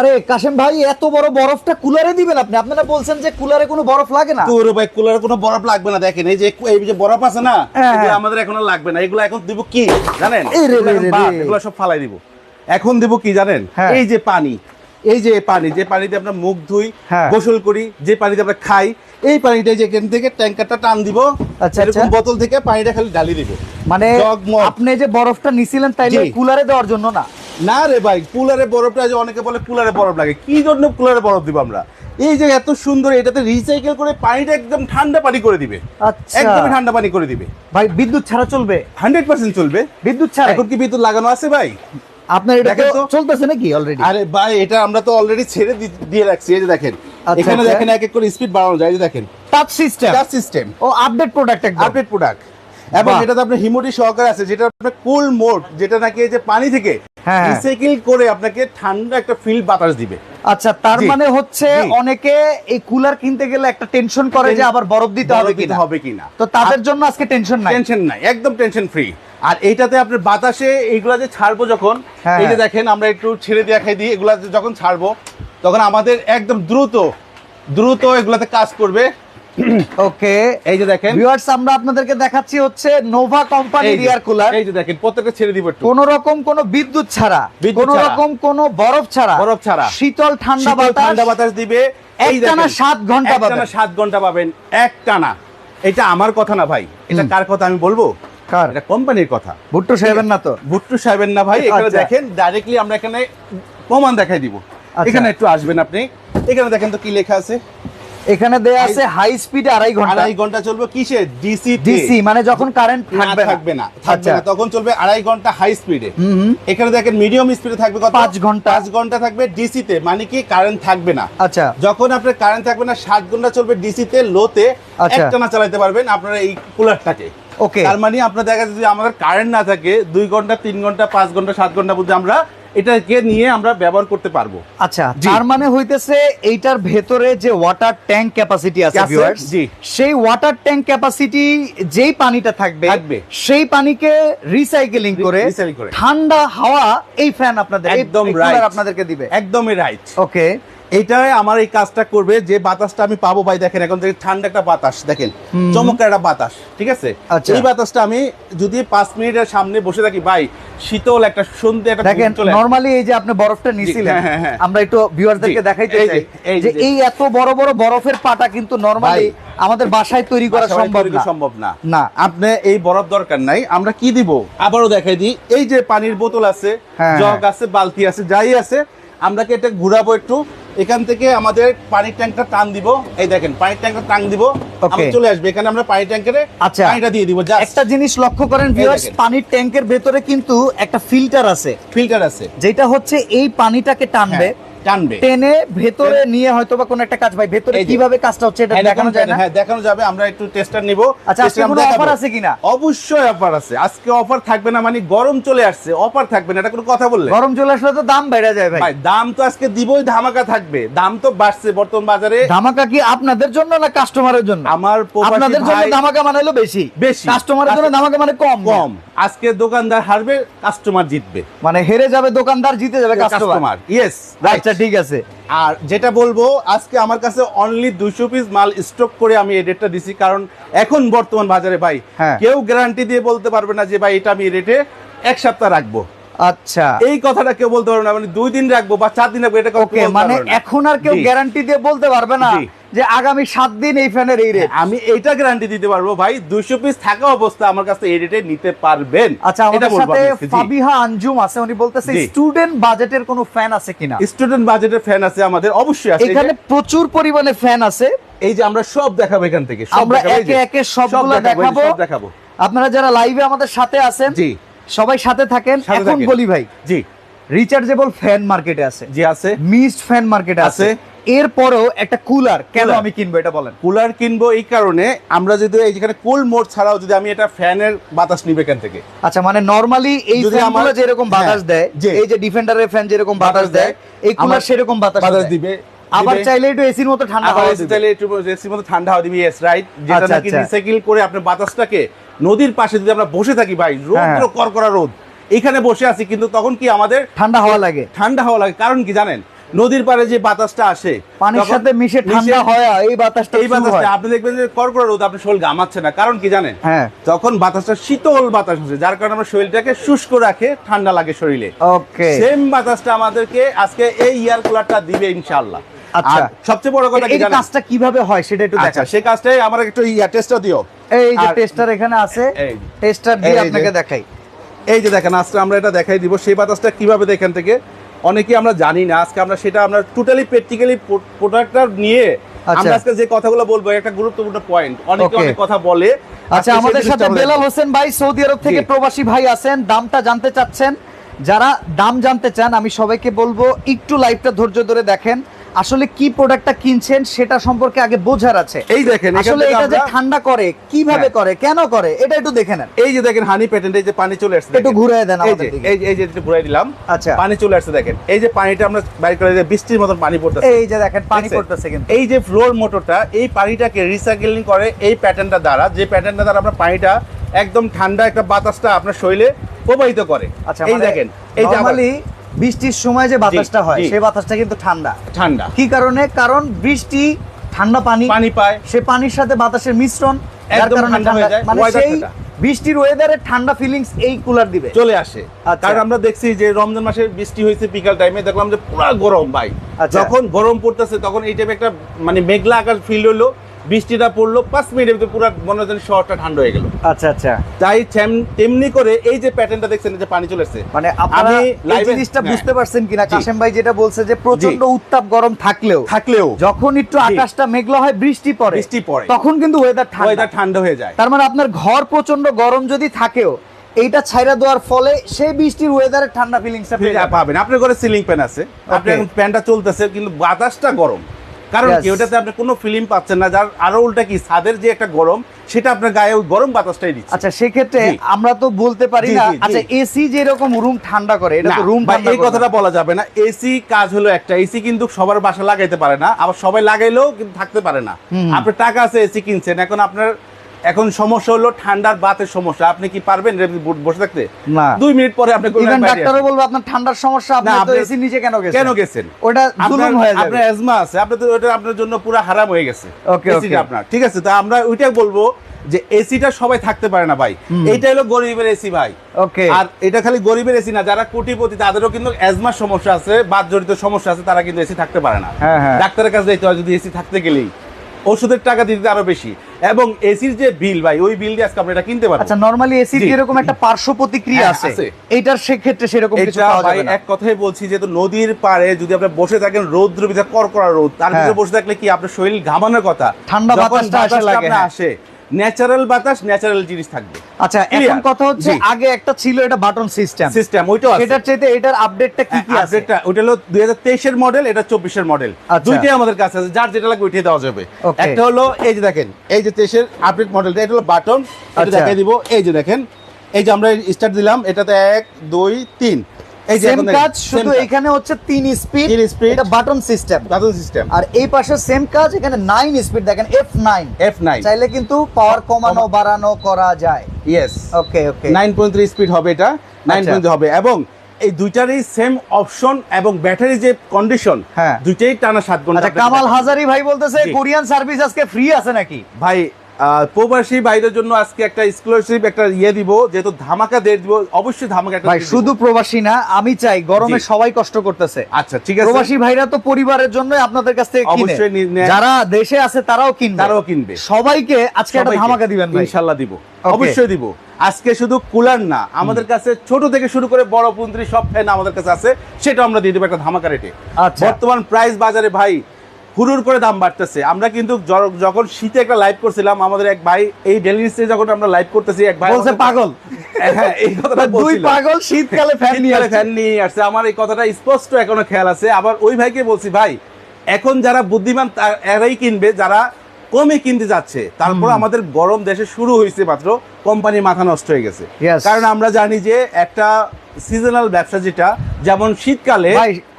আরে কাশেম ভাই এত বড় বরফটা কুলারে দিবেন আপনি। আপনারা বলছেন যে কুলারে কোনো বরফ লাগে না। তোর ভাই কুলারে কোনো বরফ লাগবে না দেখেন এই যে এই যে বরফ আছে না হ্যাঁ, এগুলো হ্যাঁ। আমাদের এখন আর লাগবে না। এগুলো এখন দিব কি জানেন? এই রে রে এগুলো রে এগুলো সব ফালাই দিব। এখন দিব কি জানেন? হ্যাঁ। এই যে পানি এই যে পানি যে পানিতে আমরা মুখ ধুই হ্যাঁ। গোসল করি যে পানিতে আমরা খাই এই পানিটা যে এখান থেকে ট্যাঙ্কারটা টান দিব আচ্ছা, এরকম আচ্ছা। বোতল থেকে পানিটা খালি ঢালি দিব। মানে আপনি যে বরফটা নিছিলেন তাইলে জি। কুলারে দেওয়ার জন্য না? না রে ভাই কুলারে বরফটা যে অনেকে বলে কুলারে বরফ লাগে কি জন্য কুলারে বরফ দিব আমরা? এই যে এত সুন্দর এটাতে রিসাইকেল করে পানিটা একদম ঠান্ডা পানি করে দিবে। আচ্ছা। একদমই ঠান্ডা পানি করে দিবে। ভাই বিদ্যুৎ ছাড়া চলবে? হান্ড্রেড পার্সেন্ট চলবে। বিদ্যুৎ ছাড়া এখন কি বিদ্যুৎ লাগানো আছে ভাই? আপনার এটা তো। চলতেছে নাকি অলরেডি আরে ভাই এটা আমরা তো অলরেডি ছেড়ে দিয়ে রাখছি এই যে দেখেন। আচ্ছা, এখানে আচ্ছা। দেখেন এক এক করে স্পিড বাড়ানো যায় এই যে দেখেন। টাচ সিস্টেম টাচ সিস্টেম ও আপডেট প্রোডাক্ট একদম। আপডেট প্রোডাক্ট এবং। এটাতে আপনার হিমোটি সহকারে আছে যেটা আপনার কুল মোড যেটা নাকি এই যে পানি থেকে হ্যাঁ, হ্যাঁ। রিসাইকেল করে আপনাকে ঠান্ডা একটা ফিল বাতাস দিবে। আচ্ছা তার মানে হচ্ছে অনেকে এই কুলার কিনতে গেলে একটা টেনশন করে যে আবার বরফ দিতে হবে কিনা। হবে কিনা। তো তাদের জন্য আজকে টেনশন নাই। টেনশন নাই একদম টেনশন ফ্রি আর এইটাতে আপনার বাতাসে এইগুলা যে ছাড়বো যখন হ্যাঁ, এই যে হ্যাঁ। দেখেন আমরা একটু ছেড়ে দিয়ে খাই দিই এগুলা যখন ছাড়বো তখন আমাদের একদম দ্রুত দ্রুত এগুলাতে কাজ করবে। ওকে এই যে দেখেন। ভিউয়ার্স আমরা আপনাদেরকে দেখাচ্ছি হচ্ছে নোভা কোম্পানির এয়ার কুলার এই যে দেখেন প্রত্যেকটা ছেড়ে দিব একটু। কোন রকম কোন বিদ্যুৎ ছাড়া। কোন রকম কোন বরফ ছাড়া বরফ ছাড়া। শীতল ঠান্ডা বাতাস ঠান্ডা বাতাস দিবে। এই দেখেন, সাত ঘণ্টা একটানা পাবেন। সাত ঘণ্টা পাবেন এক টানা এটা আমার কথা না ভাই এটা কার কথা আমি বলব? কার? এটা কোম্পানির কথা। ভুট্টু সাহেবের না তো। ভুট্টু সাহেবের না ভাই এখানে আচ্ছা। দেখেন ডাইরেক্টলি আমরা এখানে প্রমাণ দেখাই দিব। আচ্ছা। এখানে একটু আসবেন আপনি। এখানে দেখেন তো কি লেখা আছে? এখানে দেয়া আছে হাই স্পিডে আড়াই ঘণ্টা। আড়াই ঘণ্টা চলবে কিসে? ডিসি ডিসি মানে যখন কারেন্ট থাকবে থাকবে না থাকবে আচ্ছা। না। তখন চলবে আড়াই ঘণ্টা হাই স্পিডে। এখানে দেখেন মিডিয়াম স্পিডে থাকবে কত? পাঁচ ঘণ্টা। পাঁচ ঘণ্টা থাকবে ডিসিতে মানে কি কারেন্ট থাকবে না। আচ্ছা। যখন আপনার কারেন্ট থাকবে না সাত ঘণ্টা চলবে ডিসি তে লোতে আচ্ছা। একটানা চালাতে পারবেন আপনারা এই কুলারটাকে ওকে তার মানে আপনার দেখা যাচ্ছে যদি আমাদের কারেন্ট না থাকে দুই ঘণ্টা তিন ঘণ্টা পাঁচ ঘণ্টা সাত ঘণ্টা মধ্যে আমরা এটাকে নিয়ে আমরা ব্যবহার করতে পারব। আচ্ছা তার মানে হইতেছে এইটার ভেতরে যে ওয়াটার ট্যাঙ্ক ক্যাপাসিটি আছে ভিউয়ার্স জি। সেই ওয়াটার ট্যাঙ্ক ক্যাপাসিটি যেই পানিটা থাকবে থাকবে। সেই পানিকে রিসাইকেলিং করে ঠান্ডা হাওয়া এই ফ্যান আপনাদের একদম রাইট আপনাদেরকে দিবে। একদমই রাইট ওকে এইটাই আমার এই কাজটা করবে যে বাতাসটা আমি পাবো ভাই দেখেন এখন থেকে ঠান্ডা একটা বাতাস দেখেন। চমৎকার একটা বাতাস ঠিক আছে আচ্ছা। এই বাতাসটা আমি যদি পাঁচ মিনিটের সামনে বসে থাকি ভাই শীতল একটা সন্ধে একটা দেখেন। নরমালি এই যে আপনি বরফটা নিছিলেন হ্যাঁ, হ্যাঁ, হ্যাঁ। আমরা একটু ভিউয়ারদেরকে দেখাইতে চাই যে। এই এত বড় বড় বরফের পাটা কিন্তু নরমালি আমাদের বাসায় তৈরি করা সম্ভব না সম্ভব না না আপনি এই বরফ দরকার নাই আমরা কি দিব আবারও দেখাই দিই এই যে পানির বোতল আছে জগ। আছে বালতি আছে যাই আছে আমরা কি এটা ঘুরাবো একটু। এখান থেকে আমাদের পানির ট্যাঙ্কটা টান দিব। এই দেখেন পানির ট্যাঙ্কটা টান দিব. আমরা চলে আসবে। এখানে আমরা পানির ট্যাঙ্কের আচ্ছা। পানিটা দিয়ে দিব জাস্ট একটা জিনিস লক্ষ্য করেন ভিউয়ার্স। পানির ট্যাঙ্কের ভেতরে কিন্তু একটা ফিল্টার আছে। ফিল্টার আছে। যেটা হচ্ছে এই পানিটাকে টানবে। হ্যাঁ, টানবে। টেনে ভেতরে নিয়ে হয়তো বা কোনো একটা কাজ ভাই ভেতরে কীভাবে কাজটা হচ্ছে এটা হ্যাঁ, দেখানো যায় না। হ্যাঁ দেখানো যাবে আমরা একটু টেস্টার নিব। আচ্ছা আজকে কোনো অফার আছে কিনা? অবশ্যই অফার আছে। আজকে অফার থাকবে না মানে গরম চলে আসছে অফার থাকবে না এটা কোনো কথা বললে? গরম চলে আসলে তো দাম বেড়ে যায় ভাই। ভাই দাম তো আজকে দিবই ধামাকা থাকবে। দাম তো বাড়ছে বর্তমান বাজারে। ধামাকা কি আপনাদের জন্য না কাস্টমারের জন্য? আমার আপনাদের জন্য ধামাকা মানে হলো বেশি। বেশি। কাস্টমারের জন্য ধামাকা মানে কম। কম। আজকে দোকানদার হারবে কাস্টমার জিতবে। মানে হেরে যাবে দোকানদার জিতে যাবে কাস্টমার ইয়েস আচ্ছা ঠিক আছে। আর যেটা বলব আজকে আমার কাছে অনলি দুশো পিস মাল স্টক করে আমি এই রেটটা দিছি। কারণ এখন বর্তমান বাজারে ভাই হ্যাঁ। কেউ গ্যারান্টি দিয়ে বলতে পারবে না যে ভাই এটা আমি রেটে এক সপ্তাহ রাখব। আচ্ছা। এই কথাটা কেউ বলতে পারবে না। মানে দুই দিন রাখব বা চার দিন রাখব এটা মানে এখন আর কেউ গ্যারান্টি দিয়ে বলতে পারবে না। যে আগামী সাত দিন এই ফ্যানের এই রেট আমি এইটা গ্যারান্টি দিতে পারব ভাই দুইশো পিস থাকা অবস্থা আমার কাছে এই রেটে নিতে পারবেন। আচ্ছা আমাদের সাথে ফাবিহা আঞ্জুম আছে উনি বলতেছে স্টুডেন্ট বাজেটের কোনো ফ্যান আছে কিনা? স্টুডেন্ট বাজেটের ফ্যান আছে আমাদের অবশ্যই আছে। এখানে প্রচুর পরিমাণে ফ্যান আছে। এই যে আমরা সব দেখাবো এখান থেকে আমরা দেখাবো, একে একে সবগুলো দেখাবো, দেখাবো। আপনারা যারা লাইভে আমাদের সাথে আছেন জি। সবাই সাথে থাকেন। এখন বলি ভাই জি। রিচার্জেবল ফ্যান মার্কেটে আছে। জি আছে। মিস্ট ফ্যান মার্কেটে আছে। এরপরেও একটা কুলার কেন আমি কিনবো এটা বলেন। কুলার কিনবো এই কারণে আমরা যদি এই যেখানে কুল মোড ছাড়াও যদি আমি এটা ফ্যানের বাতাস নিবে এখান থেকে। আচ্ছা মানে নরমালি এই ফ্যানগুলো যেরকম বাতাস হ্যাঁ, দেয় এই যে ডিফেন্ডারের ফ্যান যেরকম বাতাস বাতাস দেয় এই কুলার সেরকম বাতাস বাতাস দিবে আবার চাইলে একটু এসির মতো ঠান্ডা আবার হাওয়া এসি দিবে। চাইলে একটু এসির মধ্যে ঠান্ডা হাওয়া দিবি ইয়েস রাইট যেটা আচ্ছা, নাকি আচ্ছা। রিসাইকেল করে আপনার বাতাসটাকে নদীর পাশে যদি আমরা বসে থাকি ভাই হ্যাঁ। রোদ করকরা রোদ এখানে বসে আছি কিন্তু তখন কি আমাদের ঠান্ডা হাওয়া লাগে। ঠান্ডা হাওয়া লাগে। কারণ কি জানেন? নদীর পাড়ে যে বাতাসটা আসে পানির সাথে মিশে ঠান্ডা হয় এই বাতাসটা এই বাতাসটা আপনি দেখবেন যে করকরা রোদ আপনার শরীর ঘামাচ্ছে না। কারণ কি জানেন? হ্যাঁ। তখন বাতাসটা শীতল বাতাস হচ্ছে যার কারণে আমার শরীরটাকে শুষ্ক রাখে ঠান্ডা লাগে শরীরে। ওকে। সেম বাতাসটা আমাদেরকে আজকে এই ইয়ার কুলারটা দিবে ইনশাআল্লাহ। আচ্ছা। সবচেয়ে বড় কথা কি জানেন? কাজটা কীভাবে হয় সেটা একটু আচ্ছা দেখা সেই কাজটাই আমার একটু ইয়া টেস্টটা দিও। এই যে টেস্টার এখানে আছে টেস্টার দিয়ে আপনাকে দেখাই। এই যে দেখেন আজকে আমরা এটা দেখাই দিব। সেই বাতাসটা কীভাবে দেখেন থেকে? অনেকে আমরা জানি না। আজকে আমরা সেটা আমরা টোটালি প্র্যাকটিক্যালি প্রোডাক্টটা নিয়ে আচ্ছা। আমরা আজকে যে কথাগুলো বলব একটা গুরুত্বপূর্ণ পয়েন্ট অনেকে অনেক কথা বলে। আচ্ছা আমাদের সাথে বেলাল হোসেন ভাই সৌদি আরব থেকে প্রবাসী ভাই আছেন দামটা জানতে চাচ্ছেন। যারা দাম জানতে চান আমি সবাইকে বলব একটু লাইভটা ধৈর্য ধরে দেখেন। আসলে কি প্রোডাক্টটা কিনছেন সেটা সম্পর্কে আগে বোঝার আছে। এই দেখেন আসলে এটা যে ঠান্ডা করে কীভাবে হ্যাঁ। করে কেন করে এটা একটু দেখে নেন। এই যে দেখেন হানি প্যাটেন্ট এই যে পানি চলে আসছে একটু। ঘুরিয়ে দেন আমাদের। এই যে- এই যে একটু ঘুরাই দিলাম। আচ্ছা। পানি চলে আসছে দেখেন। এই যে পানিটা আমরা বাইর করে যে বৃষ্টির মতন পানি পড়তেছে। এই যে দেখেন পানি পড়তেছে কিন্তু। এই যে ফ্লোর মোটরটা এই পানিটাকে রিসাইকেলিং করে এই প্যাটার্নটা দ্বারা যে প্যাটার্নটা দ্বারা আমরা পানিটা একদম ঠান্ডা একটা বাতাসটা আপনার শরীরে প্রবাহিত করে। আচ্ছা এই দেখেন এই যে বৃষ্টির সময় যে বাতাসটা হয় সেই বাতাসটা কিন্তু ঠান্ডা। ঠান্ডা। কি কারণে? কারণ বৃষ্টি ঠান্ডা পানি পানি পায়। সে পানির সাথে বাতাসের মিশ্রণ যার কারণে ঠান্ডা হয়ে যায়, মানে সেই বৃষ্টির ওয়েদারে ঠান্ডা ফিলিংস এই কুলার দিবে। চলে আসে। আচ্ছা। কারণ আমরা দেখছি যে রমজান মাসে বৃষ্টি হয়েছে বিকাল টাইমে দেখলাম যে পুরো গরম ভাই। আচ্ছা। যখন গরম পড়তেছে তখন এই টাইপে একটা মানে মেঘলা আকার ফিল হলো বৃষ্টিটা পড়ল পাঁচ মিনিটের ভিতরে পুরো মনে হচ্ছে শহরটা ঠান্ডা হয়ে গেল। আচ্ছা আচ্ছা। তাই তেমনি করে এই যে প্যাটার্নটা দেখছেন যে পানি চলে আসছে মানে আপনারা এই জিনিসটা হ্যাঁ। বুঝতে পারছেন কিনা? কাশেম ভাই যেটা বলছে যে প্রচণ্ড উত্তাপ গরম থাকলেও থাকলেও। যখন একটু আকাশটা মেঘলা হয় বৃষ্টি পড়ে। বৃষ্টি পড়ে। তখন কিন্তু ওয়েদার ঠান্ডা। ওয়েদার ঠান্ডা হয়ে যায়। তার মানে আপনার ঘর প্রচণ্ড গরম যদি থাকেও এইটা ছাইরা দেওয়ার ফলে সেই বৃষ্টির ওয়েদারে ঠান্ডা ফিলিংসটা পাবেন। আপনার ঘরে সিলিং ফ্যান আছে। আপনার ফ্যানটা চলতেছে কিন্তু বাতাসটা গরম। কারণ কি ওটাতে আপনি কোনো ফিলিং পাচ্ছেন না যার আরও উল্টা কি ছাদের যে একটা গরম সেটা আপনার গায়ে ওই গরম বাতাসটাই দিচ্ছে। আচ্ছা সেক্ষেত্রে। আমরা তো বলতে পারি না। আচ্ছা এসি যে রকম রুম ঠান্ডা করে এটা তো রুম এই কথাটা বলা যাবে না। এসি কাজ হলো একটা এসি কিন্তু সবার বাসা লাগাইতে পারে না আবার সবাই লাগাইলেও কিন্তু থাকতে পারে না। আপনার টাকা আছে এসি কিনছেন এখন আপনার এখন সমস্যা হলো ঠান্ডার বাতের সমস্যা। আপনি কি পারবেন বসে থাকতে? না। দুই মিনিট পরে আপনি ইভেন ডাক্তারও। বলবে আপনার ঠান্ডার সমস্যা আপনি তো আপনার- এসি নিচে কেন গেছেন? কেন গেছেন? ওটা জুলুম হয়ে যাবে। আপনার অ্যাজমা আছে আপনার তো ওটা আপনার জন্য পুরো হারাম হয়ে গেছে। আপনার ঠিক আছে? তা আমরা ওইটাই বলব যে এসিটা সবাই থাকতে পারে না ভাই। এইটা হলো গরিবের এসি ভাই। ওকে আর এটা খালি গরিবের এসি না যারা কোটিপতি তাদেরও কিন্তু অ্যাজমার সমস্যা আছে বাদ জড়িত সমস্যা আছে তারা কিন্তু এসি থাকতে পারে না। হ্যাঁ, হ্যাঁ। ডাক্তারের কাছে হয় যদি এসি থাকতে গেলেই। ওষুধের টাকা দিতে আরও বেশি। এবং এসির যে বিল ভাই ওই বিল দিয়ে আজকে আমরা এটা কিনতে পারব আচ্ছা নরমালি এসি জি। যেরকম একটা পার্শ্ব প্রতিক্রিয়া হ্যাঁ, আছে এটার এইটার সেক্ষেত্রে সেরকম কিছু পাওয়া যাবে না। এক কথাই বলছি যেহেতু নদীর পাড়ে যদি আপনি বসে থাকেন রৌদ্র ভিতরে করকরা রোদ তার হ্যাঁ। ভিতরে বসে থাকলে কি আপনার শরীর ঘামানোর কথা? ঠান্ডা লাগে বাতাসটা আসে ন্যাচারাল বাতাস ন্যাচারাল জিনিস থাকবে। আচ্ছা এখন কথা হচ্ছে আগে একটা ছিল এটা বাটন সিস্টেম সিস্টেম ওইটাও আছে। সেটার চাইতে এটার আপডেটটা কি কি আছে? আপডেটটা ওটা হলো দুই হাজার তেইশের মডেল এটা চব্বিশের মডেল আচ্ছা। দুইটাই আমাদের কাছে আছে যার যেটা লাগবে ওইটাই দেওয়া যাবে। একটা হলো এই যে দেখেন এই যে তেইশের আপডেট মডেলটা এটা হলো বাটন এটা আচ্ছা। দেখাই দিব। এই যে দেখেন এই যে আমরা স্টার্ট দিলাম এটাতে এক দুই তিন। এই যে সেম কাজ শুধু এখানে হচ্ছে তিন স্পিড তিন speed। এটা বাটন সিস্টেম বাটন সিস্টেম আর এই পাশে সেম কাজ এখানে নাইন স্পিড দেখেন এফ নাইন এফ নাইন চাইলে কিন্তু পাওয়ার কমানো বাড়ানো করা যায়। Yes okay okay nine point three speed হবে এটা নাইন আচ্ছা। পয়েন্ট হবে। এবং এই দুইটারই সেম অপশন এবং ব্যাটারি যে কন্ডিশন হ্যাঁ। দুইটাই টানা ঘণ্টা আচ্ছা কামাল হাজারি ভাই বলতেছে কোরিয়ান সার্ভিস আজকে ফ্রি আছে নাকি? ভাই প্রবাসী ভাইদের জন্য আজকে একটা এক্সক্লুসিভ একটা ইয়ে দিব যেহেতু ধামাকা দিয়ে দিব অবশ্যই ধামাকা ভাই শুধু প্রবাসী না আমি চাই গরমে সবাই কষ্ট করতেছে। আচ্ছা ঠিক আছে। প্রবাসী ভাইরা তো পরিবারের জন্য আপনাদের কাছ থেকে কিনে। যারা দেশে আছে তারাও কিনবে। তারাও কিনবে। সবাইকে আজকে একটা ধামাকা দিবেন ভাই। ইনশাল্লাহ দিব। অবশ্যই দিব। আজকে শুধু কুলার না আমাদের কাছে ছোট থেকে শুরু করে বড় পুন্ত্রি সব ফ্যান আমাদের কাছে আছে সেটা আমরা দিয়ে দেবো একটা ধামাকা রেটে আচ্ছা। বর্তমান প্রাইস বাজারে ভাই হুড়ুর করে দাম বাড়তেছে। আমরা কিন্তু যখন শীতে একটা লাইভ করছিলাম আমাদের এক ভাই এই ডেলি যখন আমরা লাইভ করতেছি এক ভাই বলছে পাগল। হ্যাঁ এই কথাটা দুই পাগল শীতকালে ফ্যান নিয়ে। ফ্যান নিয়ে আসছে। আমার এই কথাটা স্পষ্ট এখনও খেয়াল আছে। আবার ওই ভাইকে বলছি ভাই এখন যারা বুদ্ধিমান এরাই কিনবে যারা কমে কিনতে যাচ্ছে। তারপর আমাদের গরম দেশে শুরু হয়েছে মাত্র কোম্পানির মাথা নষ্ট হয়ে গেছে। কারণ আমরা জানি যে একটা সিজনাল ব্যবসা যেটা যেমন শীতকালে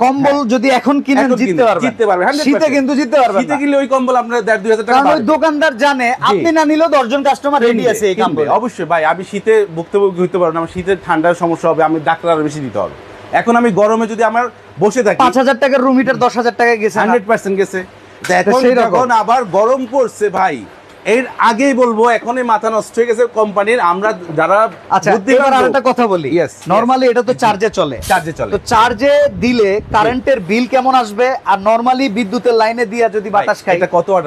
কম্বল যদি এখন কিনেন জিততে পারবেন। জিততে পারবে 100% শীতে কিন্তু জিততে পারবেন শীতে কিনলে ওই কম্বল আপনার দেড় দুই টাকা কারণ ওই দোকানদার জানে আপনি না নিলেও দশজন কাস্টমার রেডি আছে এই। কম্বল। অবশ্যই। ভাই আমি শীতে ভুক্তভোগী হতে পারব না। আমার শীতের ঠান্ডার সমস্যা হবে আমি ডাক্তার আরও বেশি দিতে হবে। এখন আমি গরমে যদি আমার বসে থাকি পাঁচ হাজার টাকার রুম হিটার দশ হাজার টাকায় গেছে না? হান্ড্রেড পার্সেন্ট গেছে। যখন আবার গরম পড়ছে ভাই এর আগেই বলব এখনই মাথা নষ্ট হয়ে গেছে কোম্পানির। আমরা যারা আচ্ছা এবার আরেকটা কথা বলি। Yes. নরমালি এটা তো চার্জে চলে। চার্জে চলে। তো চার্জে দিলে কারেন্টের বিল কেমন আসবে? আর নরমালি বিদ্যুতের লাইনে দিয়া যদি বাতাস খাই এটা কত ওয়াট?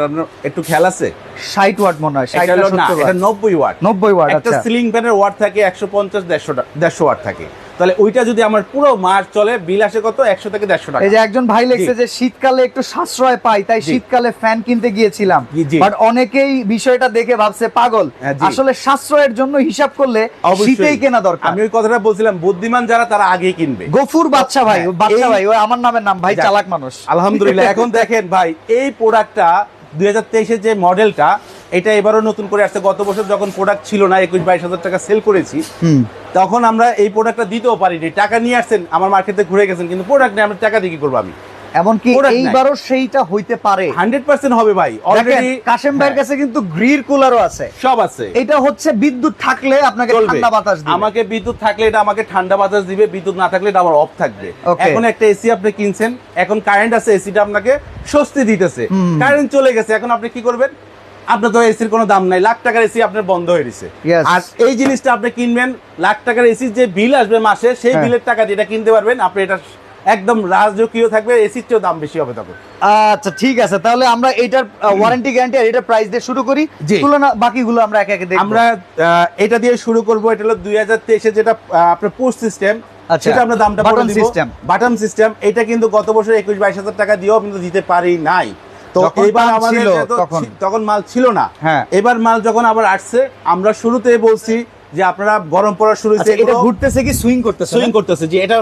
একটু খেয়াল আছে? 60 ওয়াট মনে হয় 60 এটা হলো না, এটা 90 ওয়াট। 90 ওয়াট একটা আচ্ছা। সিলিং ফ্যানের ওয়াট থাকে 150 150 150 ওয়াট থাকে। তাহলে ওইটা যদি আমার পুরো মাস চলে বিল আসে কত? 100 থেকে 150 টাকা। এই যে একজন ভাই লিখছে যে শীতকালে একটু সাশ্রয় পাই তাই শীতকালে ফ্যান কিনতে গিয়েছিলাম। বাট অনেকেই বিষয়টা দেখে ভাবছে পাগল। হ্যাঁ, আসলে সাশ্রয়ের জন্য হিসাব করলে। শীতেই কেনা দরকার। আমি ওই কথাটা বলছিলাম বুদ্ধিমান যারা তারা আগেই কিনবে। গফুর বাচ্চা ভাই হ্যাঁ, ও বাচ্চা ভাই ও আমার নামের নাম ভাই চালাক মানুষ। আলহামদুলিল্লাহ এখন দেখেন ভাই এই প্রোডাক্টটা দুই হাজার তেইশের যে মডেলটা এটা এবারও নতুন করে আসছে। গত বছর যখন প্রোডাক্ট ছিল না একুশ বাইশ হাজার টাকা সেল করেছি তখন আমরা এই প্রোডাক্টটা দিতেও পারিনি। টাকা নিয়ে আসছেন আমার মার্কেটে ঘুরে গেছেন কিন্তু প্রোডাক্ট নিয়ে আমরা টাকা দিয়ে কি করব আমি? এমনকি এইবারও সেইটা হইতে পারে? হান্ড্রেড পার্সেন্ট হবে ভাই। অলরেডি কাশেম ভাইয়ের কাছে কিন্তু গ্রির কুলারও আছে। সব আছে। এটা হচ্ছে বিদ্যুৎ থাকলে আপনাকে ঠান্ডা বাতাস দিবে। আমাকে বিদ্যুৎ থাকলে এটা আমাকে ঠান্ডা বাতাস দিবে বিদ্যুৎ না থাকলে এটা আমার অফ থাকবে। এখন একটা এসি আপনি কিনছেন এখন কারেন্ট আছে এসিটা আপনাকে স্বস্তি দিতেছে। কারেন্ট চলে গেছে এখন আপনি কি করবেন? আপনার তো এসির কোনো দাম নাই লাখ টাকার এসি আপনার বন্ধ হয়ে গেছে। আর এই জিনিসটা আপনি কিনবেন লাখ টাকার এসির যে বিল আসবে মাসে সেই হ্যাঁ। বিলের টাকা দিয়ে এটা কিনতে পারবেন। আপনি এটা একদম রাজকীয় থাকবে এসির চেয়েও দাম বেশি হবে তখন। আচ্ছা ঠিক আছে। তাহলে আমরা এটার ওয়ারেন্টি গ্যারান্টি আর এটার প্রাইস দিয়ে শুরু করি। তুলনা বাকিগুলো আমরা একে একে দেখব। আমরা এটা দিয়ে শুরু করব এটা হলো দুই হাজার তেইশে যেটা আপনার পোস্ট সিস্টেম আচ্ছা, সেটা আমরা দামটা button বলে দিব বাটন সিস্টেম এটা কিন্তু গত বছর একুশ বাইশ হাজার টাকা দিয়েও কিন্তু দিতে পারি নাই। তো এবার আমাদের তখন। তখন মাল ছিল না। হ্যাঁ। এবার মাল যখন আবার আসছে আমরা শুরুতেই বলছি যে আপনারা গরম পড়া শুরু হয়েছে আচ্ছা এটা ঘুরতেছে কি সুইং করতেছে সুইং করতেছে যে এটা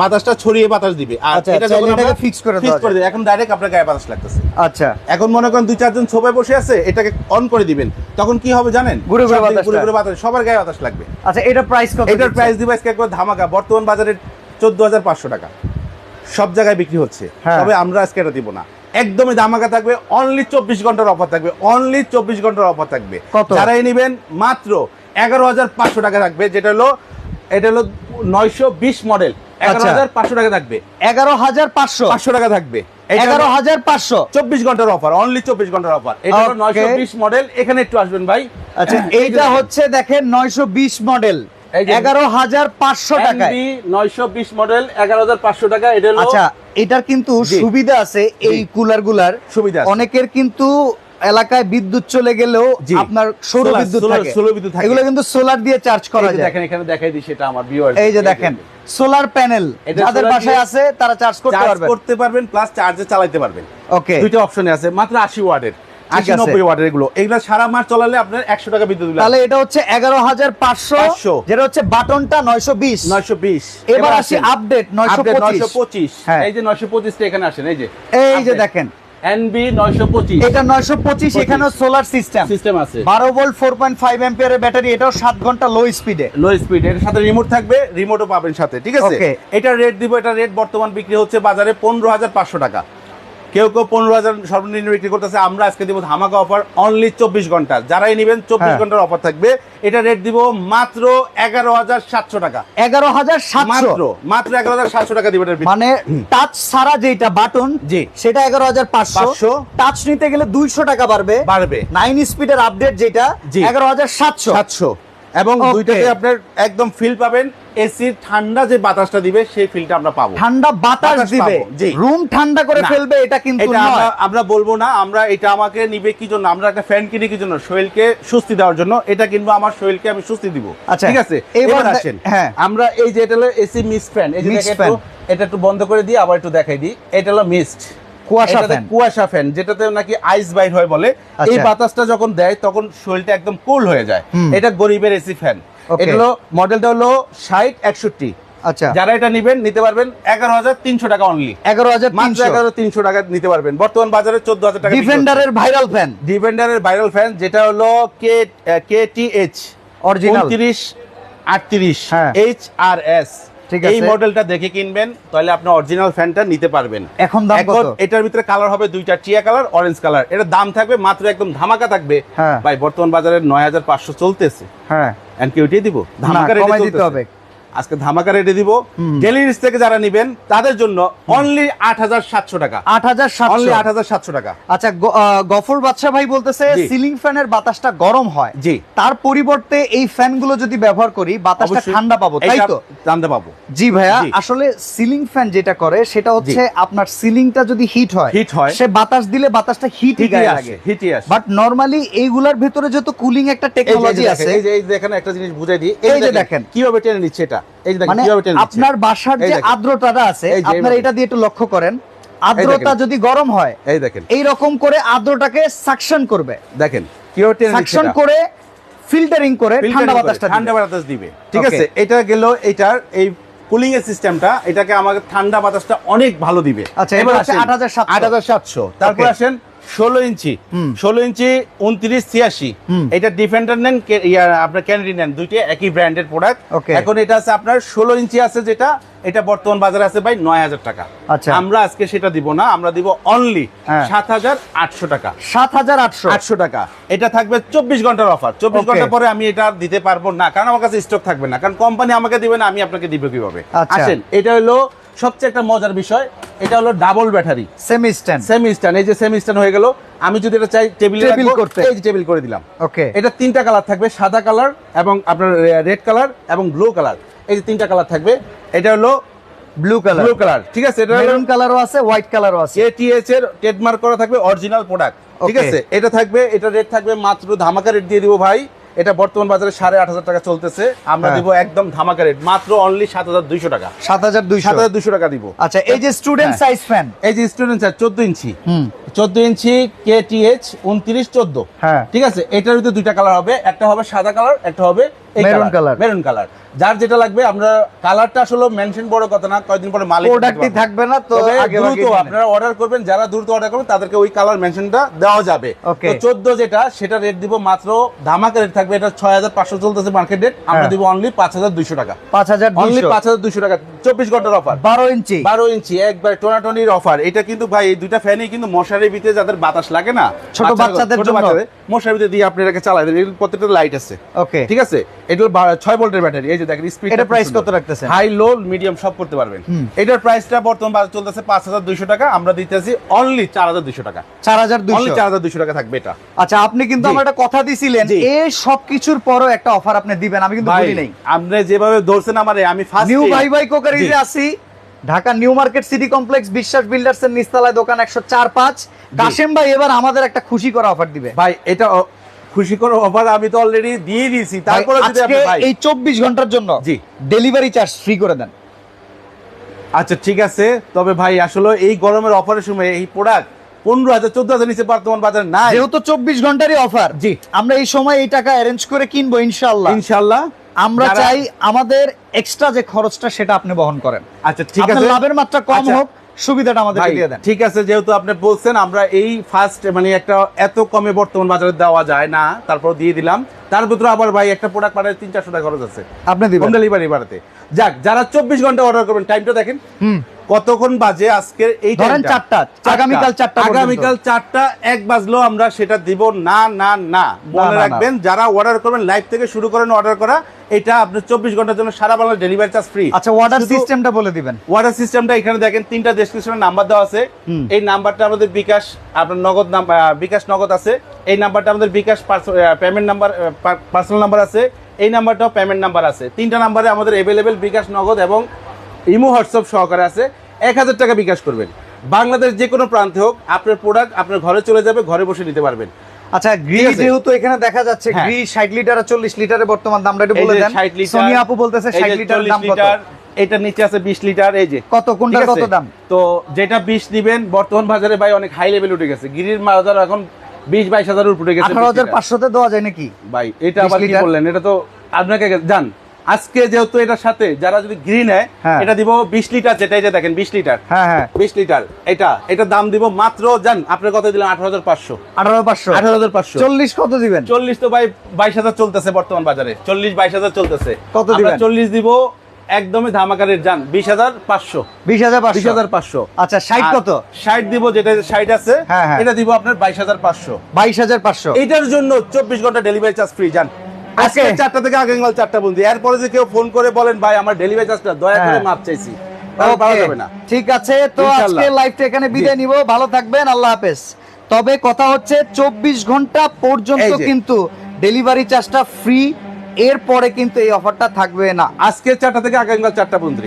বাতাসটা ছড়িয়ে বাতাস দিবে। আর আচ্ছা, এটা যখন এটাকে আমরা fix করে দেওয়া করে এখন ডাইরেক্ট আপনার গায়ে বাতাস লাগতেছে। আচ্ছা। এখন মনে করেন দুই চারজন সোফায় বসে আছে এটাকে অন করে দিবেন। তখন কি হবে জানেন? ঘুরে ঘুরে বাতাসটা। ঘুরে ঘুরে বাতাস সবার গায়ে বাতাস লাগবে। আচ্ছা এটা প্রাইস কত এটার প্রাইস দিব আজকে একবার ধামাকা বর্তমান বাজারে চোদ্দ হাজার পাঁচশো টাকা। সব জায়গায় বিক্রি হচ্ছে। হ্যাঁ। তবে আমরা আজকে এটা দিব না। একদমই ধামাকা থাকবে অনলি চব্বিশ ঘণ্টার অফার থাকবে অনলি চব্বিশ ঘণ্টার অফার থাকবে? যারাই নেবেন মাত্র এগারো হাজার পাঁচশো টাকা থাকবে যেটা হলো এটা হলো নয়শো বিশ মডেল এগারো আচ্ছা। হাজার পাঁচশো টাকা থাকবে। এগারো হাজার পাঁচশো? পাঁচশো টাকা থাকবে। এগারো হাজার পাঁচশো? চব্বিশ ঘণ্টার অফার অনলি চব্বিশ ঘণ্টার অফার এটা নয়শো বিশ মডেল এখানে একটু আসবেন ভাই। আচ্ছা এইটা হচ্ছে দেখেন নয়শো বিশ মডেল এগারো হাজার পাঁচশো টাকায়। নয়শো বিশ মডেল এগারো হাজার পাঁচশো টাকা এটা আচ্ছা এটার কিন্তু সুবিধা আছে এই কুলারগুলার সুবিধা অনেকের কিন্তু এলাকায় বিদ্যুৎ চলে গেলেও আপনার সৌর বিদ্যুৎ থাকে। বিদ্যুৎ থাকে। এগুলো কিন্তু সোলার দিয়ে চার্জ করা যায়। দেখেন এখানে দেখাই দিই সেটা আমার ভিউয়ার এই যে দেখেন সোলার প্যানেল যাদের বাসায় আছে তারা চার্জ করতে চার্জ পারবে করতে পারবেন প্লাস চার্জে চালাতে পারবেন। ওকে দুইটা অপশনে আছে মাত্র আশি ওয়াটের। আশি। নব্বই ওয়াটের এগুলো। এগুলো সারা মাস চালালে আপনার একশো টাকা বিদ্যুৎ বিল তাহলে এটা হচ্ছে এগারো হাজার পাঁচশো যেটা হচ্ছে বাটনটা নয়শো বিশ। নয়শো বিশ। এবার আসি আপডেট নয়শো নয়শো পঁচিশ। এই যে নয়শো পঁচিশটা এখানে আসেন এই যে। এই যে দেখেন। এনবি নয়শো পঁচিশ। এটা নয়শো পঁচিশ এখানে সোলার সিস্টেম সিস্টেম আছে। ভোল্ট ব্যাটারি এটাও সাত ঘণ্টা লো স্পিডে লো স্পিড এর সাথে রিমোট থাকবে রিমোটও পাবেন সাথে ঠিক আছে? এটা রেট দিব এটা রেট বর্তমান বিক্রি হচ্ছে বাজারে পনেরো হাজার পাঁচশো টাকা। কেউ কেউ পনেরো হাজার সর্বনিম্ন বিক্রি করতেছে আমরা আজকে দিব ধামাকা অফার অনলি চব্বিশ ঘণ্টা। যারাই নেবেন চব্বিশ হ্যাঁ। ঘণ্টার অফার থাকবে। এটা রেট দিব মাত্র এগারো হাজার সাতশো টাকা। এগারো হাজার সাতশো। মাত্র মাত্র এগারো হাজার সাতশো টাকা দিব মানে টাচ ছাড়া যেটা বাটন জি। সেটা এগারো হাজার পাঁচশো। টাচ নিতে গেলে দুইশো টাকা বাড়বে। বাড়বে। নাইন স্পিডের আপডেট যেটা। এগারো হাজার সাতশো। সাতশো। এবং দুইটাতে আপনার একদম ফিল পাবেন এসির ঠান্ডা যে বাতাসটা দিবে সেই ফিলটা আমরা পাবো। ঠান্ডা বাতাস দিবে। রুম ঠান্ডা করে ফেলবে এটা কিন্তু আমরা বলব না আমরা এটা আমাকে নিবে কি জন্য? আমরা একটা ফ্যান কিনে কি জন্য? শরীরকে স্বস্তি দেওয়ার জন্য। এটা কিনবো আমার শরীরকে আমি স্বস্তি দিব। আচ্ছা, ঠিক আছে? এবার আসেন। হ্যাঁ। আমরা এই যে এটা হলো এসি মিস ফ্যান এই যে এটা একটু বন্ধ করে দিই আবার একটু দেখাই দিই। এটা হলো মিস্ট কুয়াশা fan। কুয়াশা ফ্যান যেটাতে নাকি আইস বাইর হয় বলে। এই আচ্ছা। বাতাসটা যখন দেয় তখন শরীরটা একদম কুল হয়ে যায়। এটা গরিবের এসি ফ্যান. এটা হলো মডেলটা হলো ষাট একষট্টি। আচ্ছা। যারা এটা নিবেন নিতে পারবেন এগারো হাজার তিনশো টাকা অনলি এগারো হাজার মাত্র এগারো তিনশো টাকা নিতে পারবেন। বর্তমান বাজারে চোদ্দ হাজার টাকা ডিফেন্ডারের ভাইরাল ফ্যান ডিফেন্ডারের ভাইরাল ফ্যান যেটা হলো কে কে টি এইচ অরিজিনাল উনত্রিশ আটত্রিশ। এইচ আর এস এই। মডেলটা দেখে কিনবেন তাহলে আপনি অরিজিনাল ফ্যানটা নিতে পারবেন। এখন দাম কত? এটার ভিতরে কালার হবে দুইটা টিয়া কালার অরেঞ্জ কালার এটা দাম থাকবে মাত্র একদম ধামাকা থাকবে। হ্যাঁ। ভাই বর্তমান বাজারে নয় হাজার পাঁচশো চলতেছে। হ্যাঁ। ওইটাই দিব? ধামাকা দিতে। হবে। আজকে ধামাকা রেটে দিব। ডেলি থেকে যারা নেবেন তাদের জন্য অনলি আট হাজার সাতশো টাকা। আট হাজার অনলি আট হাজার সাতশো টাকা। আচ্ছা গফর বাদশা ভাই বলতেছে। সিলিং ফ্যানের বাতাসটা গরম হয়। জি। তার পরিবর্তে এই ফ্যানগুলো যদি ব্যবহার করি বাতাসটা ঠান্ডা পাবো তাই তো? ঠান্ডা পাবো। জি ভাইয়া আসলে সিলিং ফ্যান যেটা করে সেটা হচ্ছে আপনার সিলিংটা যদি হিট হয় হিট হয়। সে বাতাস দিলে বাতাসটা হিট গায়ে লাগে। হিটই আসে। বাট নরমালি এইগুলার ভেতরে যত কুলিং একটা টেকনোলজি আছে এই যে এখানে একটা জিনিস বুঝাই দিই। এই যে দেখেন। কীভাবে টেনে নিচ্ছে এটা? মানে আপনার বাসার যে। আর্দ্রতাটা আছে আপনার এটা দিয়ে একটু লক্ষ্য করেন আর্দ্রতা যদি গরম হয় এই দেখেন। এই রকম করে আর্দ্রটাকে সাকশন করবে। দেখেন কীভাবে সাকশন করে ফিল্টারিং করে ঠান্ডা বাতাসটা ঠান্ডা বাতাস দিবে। ঠিক আছে এটা গেল এটার এই কুলিং এর সিস্টেমটা এটাকে আমাকে ঠান্ডা বাতাসটা অনেক ভালো দিবে। আচ্ছা, এবার 8700 হাজার সাতশো। তারপর আসেন ষোলো ইঞ্চি। ষোলো ইঞ্চি উনত্রিশ ছিয়াশি। এটা ডিফেন্ডার নেন আপনার ক্যানাডি নেন দুইটা একই ব্র্যান্ডের প্রোডাক্ট এখন এটা আছে আপনার ষোলো ইঞ্চি আছে যেটা এটা বর্তমান বাজারে আছে ভাই নয় হাজার টাকা। আচ্ছা। আমরা আজকে সেটা দিব না আমরা দিব অনলি হ্যাঁ। সাত হাজার আটশো টাকা। সাত হাজার আটশো। আটশো টাকা। এটা থাকবে চব্বিশ ঘণ্টার অফার চব্বিশ ঘণ্টা পরে আমি এটা দিতে পারব না কারণ আমার কাছে স্টক থাকবে না কারণ কোম্পানি আমাকে দিবে না আমি আপনাকে দিব কীভাবে। আচ্ছা। আসেন এটা হলো সবচেয়ে একটা মজার বিষয় এটা হলো double battery semi stand semi stand এই যে সেমি স্ট্যান্ড হয়ে গেল আমি যদি এটা চাই টেবিলে রাখব, করতে। এই যে টেবিল করে দিলাম। ওকে এটা তিনটা কালার থাকবে সাদা কালার এবং আপনার রেড কালার এবং ব্লু কালার এই যে তিনটা কালার থাকবে এটা হলো ব্লু কালার ব্লু কালার ঠিক আছে? এটা মেরুন কালারও আছে হোয়াইট কালারও আছে। এটিএস এর ট্রেডমার্ক করা থাকবে অরিজিনাল প্রোডাক্ট ঠিক আছে? এটা থাকবে এটা রেট থাকবে মাত্র ধামাকা রেট দিয়ে দিব ভাই। এটা বর্তমান বাজারে সাড়ে আট হাজার টাকা চলতেছে। আমরা হ্যাঁ। দিব একদম ধামাকা রেট মাত্র অনলি সাত হাজার দুইশো টাকা। সাত হাজার দুইশো। সাত হাজার দুইশো টাকা দিব। আচ্ছা এই যে স্টুডেন্ট। সাইজ ফ্যান এই যে স্টুডেন্ট সাইজ চোদ্দ ইঞ্চি। চোদ্দ ইঞ্চি কে টি এইচ উনত্রিশ চোদ্দ। হ্যাঁ। ঠিক আছে? এটার ভিতরে দুইটা কালার হবে। একটা হবে সাদা কালার একটা হবে মেরুন কালার মেরুন কালার যার যেটা লাগবে আমরা কালারটা আসলে মেনশন বড় কথা না কয়েকদিন পরে মালিক প্রোডাক্টই থাকবে না তো দ্রুত আপনারা অর্ডার করবেন যারা দ্রুত অর্ডার করবেন তাদেরকে ওই কালার মেনশনটা দেওয়া যাবে। তো 14 যেটা সেটা রেট দিব মাত্র ধামাকা রেট থাকবে এটা 6500 চলতেছে মার্কেট রেট আমরা হ্যাঁ। দিব অনলি 5200 টাকা। পাঁচ হাজার অনলি 5200 টাকা 24 ঘণ্টার অফার বারো ইঞ্চি। 12 ইঞ্চি একবার টোনাটনির অফার এটা কিন্তু ভাই এই দুইটা ফ্যানই কিন্তু মশারির ভিতরে যাদের বাতাস লাগে না ছোট বাচ্চাদের জন্য। মশারির ভিতরে দিয়ে আপনি এটাকে চালায় দেন। এর প্রত্যেকটা লাইট আছে। ওকে ঠিক আছে? এটা হলো বা- ছয় ভোল্টের ব্যাটারি এই যে দেখেন স্পিড এটা প্রাইস কত রাখতেছেন? হাই লো মিডিয়াম সব করতে পারবেন। এটার প্রাইসটা বর্তমান বাজার চলতেছে পাঁচ হাজার দুইশো টাকা। আমরা দিতেছি অনলি চার হাজার দুইশো টাকা। চার হাজার অনলি দুইশো চার হাজার দুইশো টাকা থাকবে এটা। আচ্ছা আপনি কিন্তু আমার একটা কথা দিছিলেন। এই সব কিছুর পরও একটা অফার আপনি দিবেন আমি কিন্তু ভাই বলি নাই। আপনি যেভাবে ধরছেন আমারে আমি ফার্স্ট নিউ ভাই ভাই কোকারিজে আসি Dhaka new market city complex Biswas builders এর নিচতলায় দোকান একশো চার পাঁচ। কাশেম ভাই এবার আমাদের একটা খুশি করা অফার দিবে। ভাই এটা খুশি করে অফার আমি তো অলরেডি দিয়ে দিয়েছি। তারপরে যদি আপনি ভাই। এই চব্বিশ ঘণ্টার জন্য জি। ডেলিভারি চার্জ ফ্রি করে দেন। আচ্ছা ঠিক আছে। তবে ভাই আসলে এই গরমের অফারের সময় এই প্রোডাক্ট পনেরো হাজার চোদ্দ হাজার নিচে বর্তমান বাজার নাই। যেহেতু চব্বিশ ঘন্টারই অফার জি। আমরা এই সময় এই টাকা অ্যারেঞ্জ করে কিনবো ইনশাল্লাহ ইনশাল্লাহ আমরা চাই আমাদের এক্সট্রা যে খরচটা সেটা আপনি বহন করেন। আচ্ছা ঠিক আছে। লাভের মাত্রা কম আচ্ছা। হোক সুবিধাটা আমাদেরকে দিয়ে দেন। ঠিক আছে যেহেতু আপনি বলছেন আমরা এই ফার্স্ট মানে একটা এত কমে বর্তমান বাজারে দেওয়া যায় না তারপর দিয়ে দিলাম। তার ভিতরে আবার ভাই একটা প্রোডাক্ট পাঠাতে তিন চারশো টাকা খরচ আছে। আপনি দিবেন। হোম ডেলিভারি বাড়াতে। যাক যারা চব্বিশ ঘণ্টা অর্ডার করবেন টাইমটা দেখেন। হুম। কতক্ষণ বাজে আজকের এই ধরেন চারটা, আগামীকাল চারটা আগামীকাল চারটা এক বাজলেও আমরা সেটা দিব। না না না। মনে। রাখবেন যারা অর্ডার করবেন লাইভ থেকে শুরু করেন অর্ডার করা এটা আপনি চব্বিশ ঘণ্টার জন্য সারা বাংলা ডেলিভারি চার্জ ফ্রি আচ্ছা অর্ডার সিস্টেমটা বলে দিবেন। ওয়াটার সিস্টেমটা এখানে দেখেন তিনটা ডেসক্রিপশনের নাম্বার দেওয়া আছে। এই নাম্বারটা আমাদের বিকাশ আপনার নগদ নাম্বার বিকাশ নগদ আছে। এই নাম্বারটা আমাদের bKash payment number personal number আছে। এই নাম্বারটাও পেমেন্ট নাম্বার আছে। তিনটা নাম্বারে আমাদের অ্যাভেলেবেল বিকাশ নগদ এবং ইমো হোয়াটসঅ্যাপ সহকারে আছে এক হাজার টাকা বিকাশ করবেন। বাংলাদেশ যে কোনো প্রান্তে হোক আপনার প্রোডাক্ট আপনার ঘরে চলে যাবে ঘরে বসে নিতে পারবেন। আচ্ছা গ্রি যেহেতু এখানে দেখা যাচ্ছে হ্যাঁ। গ্রি ষাট লিটার আর চল্লিশ লিটারের বর্তমান দামটা একটু বলে দেন। 60 সোনিয়া আপু বলতেছে এই ষাট যে লিটার দাম কত? লিটার, নিচে আছে বিশ লিটার এই যে। কত কোনটার ঠিক কত দাম? তো যেটা বিশ দিবেন বর্তমান বাজারে ভাই অনেক হাই লেভেল উঠে গেছে। গিরির বাজার এখন বিশ বাইশ হাজার উঠে গেছে আঠারো 20 হাজার পাঁচশোতে দেওয়া যায় নাকি? ভাই এটা 20 আবার কি বললেন? এটা তো আপনাকে জান আজকে যেহেতু এটার সাথে যারা যদি গ্রিন নেয় হ্যাঁ। এটা দিব বিশ লিটার যেটা এই যে দেখেন বিশ লিটার। হ্যাঁ হ্যাঁ। বিশ লিটার। এটা এটা দাম দিব মাত্র জান আপনার কত দিলাম আঠারো হাজার পাঁচশো। আঠারো পাঁচশো। আঠারো হাজার পাঁচশো। চল্লিশ কত দিবেন? চল্লিশ তো ভাই বাইশ হাজার চলতেছে বর্তমান বাজারে। চল্লিশ বাইশ হাজার চলতেছে। কত দিবেন? চল্লিশ দিব একদমই ধামাকারের যান বিশ হাজার পাঁচশো। বিশ হাজার বিশ হাজার পাঁচশো। আচ্ছা ষাট কত? ষাট দিব যেটা ষাট আছে হ্যাঁ। এটা দিব আপনার বাইশ হাজার পাঁচশো। বাইশ হাজার পাঁচশো। এটার জন্য চব্বিশ ঘণ্টা ডেলিভারি চার্জ ফ্রি যান আজকে চারটা থেকে আগামীকাল চারটা বন্ধু। এরপরে যদি কেউ ফোন করে বলেন ভাই আমার ডেলিভারি চার্জটা দয়া করে হ্যাঁ। মাপ চাইছি। ঠিক আছে তো। আজকে লাইভটা এখানে বিদায় নিব। ভালো থাকবেন আল্লাহ হাফেজ। তবে কথা হচ্ছে চব্বিশ ঘণ্টা পর্যন্ত কিন্তু ডেলিভারি চার্জটা ফ্রি এরপরে কিন্তু এই অফারটা থাকবে না। আজকে চারটা থেকে আগামীকাল চারটা বন্ধু